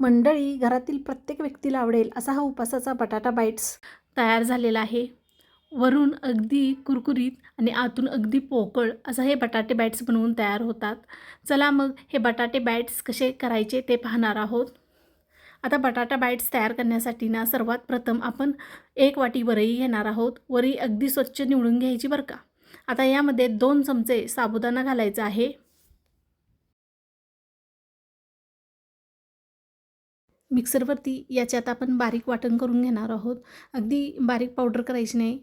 मंडळी घरातील प्रत्येक व्यक्तीला आवडेल असा हा उपासाचा बटाटा बाईट्स तयार झालेला आहे. वरून अगदी कुरकुरीत आणि आतून अगदी पोकळ असं हे बटाटे बाईट्स बनवून तयार होतात. चला मग हे बटाटे बाईट्स कसे करायचे ते पाहणार आहोत. आता बटाटा बाईट्स तयार करण्यासाठी ना सर्वात प्रथम आपण एक वाटी वरई घेणार आहोत. वरई अगदी स्वच्छ निवडून घ्यायची बरं का? आता यामध्ये दोन चमचे साबुदाणा घालायचा आहे. मिक्सरवरती याच्यात आपण बारीक वाटण करून घेणार आहोत. अगदी बारीक पावडर करायची नाही.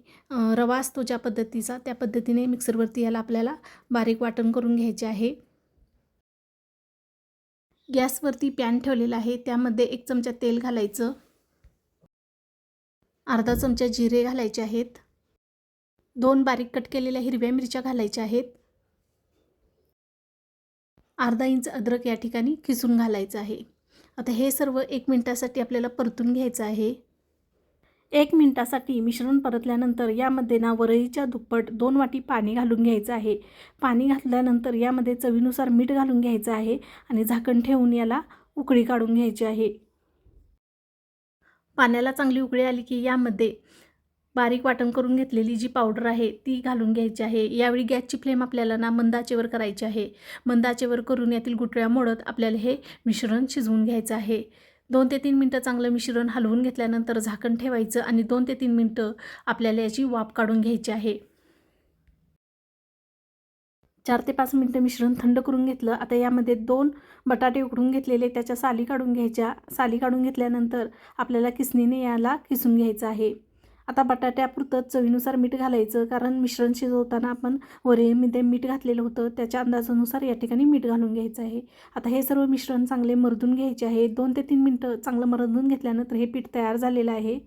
रवा असतो ज्या पद्धतीचा त्या पद्धतीने मिक्सरवरती याला आपल्याला बारीक वाटण करून घ्यायचे आहे. गॅसवरती पॅन ठेवलेला आहे. त्यामध्ये एक चमचा तेल घालायचं. अर्धा चमचा जिरे घालायचे आहेत. दोन बारीक कट केलेल्या हिरव्या मिरच्या घालायच्या आहेत. अर्धा इंच अद्रक या ठिकाणी खिसून घालायचं आहे. आता हे सर्व एक मिनटासाठी आपल्याला परतून घ्यायचं आहे. एक मिनटासाठी मिश्रण परतल्यानंतर यामध्ये ना वरईच्या दुप्पट दोन वाटी पाणी घालून घ्यायचं आहे. पाणी घातल्यानंतर यामध्ये चवीनुसार मीठ घालून घ्यायचं आहे आणि झाकण ठेवून याला उकळी काढून घ्यायची आहे. पाण्याला चांगली उकळी आली की यामध्ये बारीक वाटण करून घेतलेली जी पावडर आहे ती घालून घ्यायची आहे. यावेळी गॅसची फ्लेम आपल्याला ना मंदाचेवर करायची आहे. मंदाचेवर करून यातील गुटळ्या मोडत आपल्याला हे मिश्रण शिजवून घ्यायचं आहे. दोन ते तीन मिनटं चांगलं मिश्रण हलवून घेतल्यानंतर झाकण ठेवायचं आणि दोन ते तीन मिनटं आपल्याला याची वाफ काढून घ्यायची आहे. चार ते पाच मिनटं मिश्रण थंड करून घेतलं. आता यामध्ये दोन बटाटे उकडून घेतलेले त्याच्या साली काढून घ्यायच्या. साली काढून घेतल्यानंतर आपल्याला किसणीने याला किसून घ्यायचं आहे. आता बटाट्यापुरतं चवीनुसार मीठ घालायचं कारण मिश्रण शिजवताना आपण वरीमध्ये मीठ घातलेलं होतं त्याच्या अंदाजानुसार या ठिकाणी मीठ घालून घ्यायचं आहे. आता हे सर्व मिश्रण चांगले मरदून घ्यायचे आहे. दोन ते तीन मिनटं चांगलं मरदून घेतल्यानंतर हे पीठ तयार झालेलं आहे.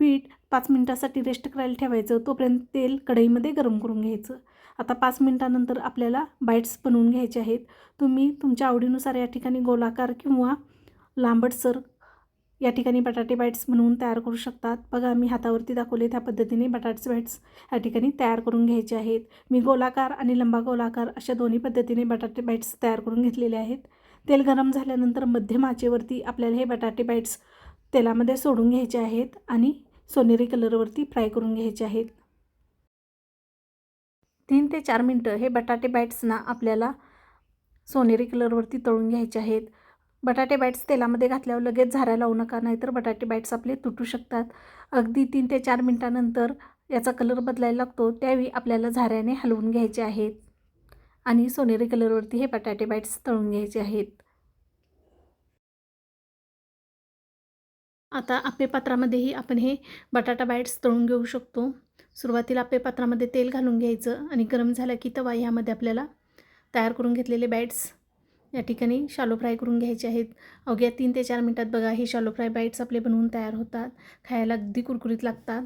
पीठ पाच मिनटासाठी रेस्ट करायला ठेवायचं तोपर्यंत तेल कढईमध्ये गरम करून घ्यायचं. आता पाच मिनटानंतर आपल्याला बाईट्स बनवून घ्यायचे आहेत. तुम्ही तुमच्या आवडीनुसार या ठिकाणी गोलाकार किंवा लांबटसर या ठिकाणी बटाटे बाईट्स म्हणून तयार करू शकतात. बघा मी हातावरती दाखवले त्या पद्धतीने बटाटे बाईट्स या ठिकाणी तयार करून घ्यायचे आहेत. मी गोलाकार आणि लंबा गोलाकार अशा दोन्ही पद्धतीने बटाटे बाईट्स तयार करून घेतलेले आहेत. तेल गरम झाल्यानंतर मध्यम आचेवरती आपल्याला हे बटाटे बाईट्स तेलामध्ये सोडून घ्यायचे आहेत आणि सोनेरी कलरवरती फ्राय करून घ्यायचे आहेत. तीन ते चार मिनटं हे बटाटे बाईट्सना आपल्याला सोनेरी कलरवरती तळून घ्यायचे आहेत. बटाटे बाईट्स तेलामध्ये घातल्यावर लगेच झाऱ्या लावू नका नाहीतर बटाटे बाईट्स आपले तुटू शकतात. अगदी तीन ते चार मिनटानंतर याचा कलर बदलायला लागतो त्यावेळी आपल्याला झाऱ्याने हलवून घ्यायचे आहेत. आणि सोनेरी कलरवरती हे बटाटे बाईट्स तळून घ्यायचे आहेत. आता आपे पात्रामध्येही आपण हे बटाटा बाईट्स तळून घेऊ शकतो. सुरुवातीला आपे पात्रामध्ये तेल घालून घ्यायचं आणि गरम झालं की तवा ह्यामध्ये आपल्याला तयार करून घेतलेले बाईट्स या ठिकाणी शालो फ्राय करून घ्यायचे आहेत. अवघ्या तीन ते चार मिनटात बघा हे शालो फ्राय बाईट्स आपले बनवून तयार होतात. खायला अगदी कुरकुरीत लागतात.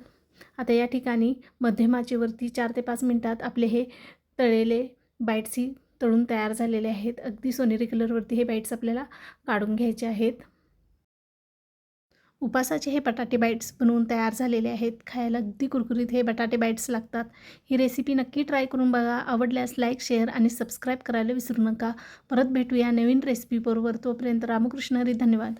आता या ठिकाणी मध्यमाचेवरती चार ते पाच मिनटात आपले हे तळलेले बाईट्सही तळून तयार झालेले आहेत. अगदी सोनेरी कलरवरती हे बाईट्स आपल्याला काढून घ्यायचे आहेत. उपासाचे हे बटाटे बाईट्स बनवून तयार झालेले आहेत. खायला अगदी कुरकुरीत हे बटाटे बाईट्स लागतात. ही रेसिपी नक्की ट्राय करून बघा. आवडल्यास लाईक शेअर आणि सबस्क्राईब करायला विसरू नका. परत भेटूया नवीन रेसिपीबरोबर तोपर्यंत रामकृष्ण हरी. धन्यवाद.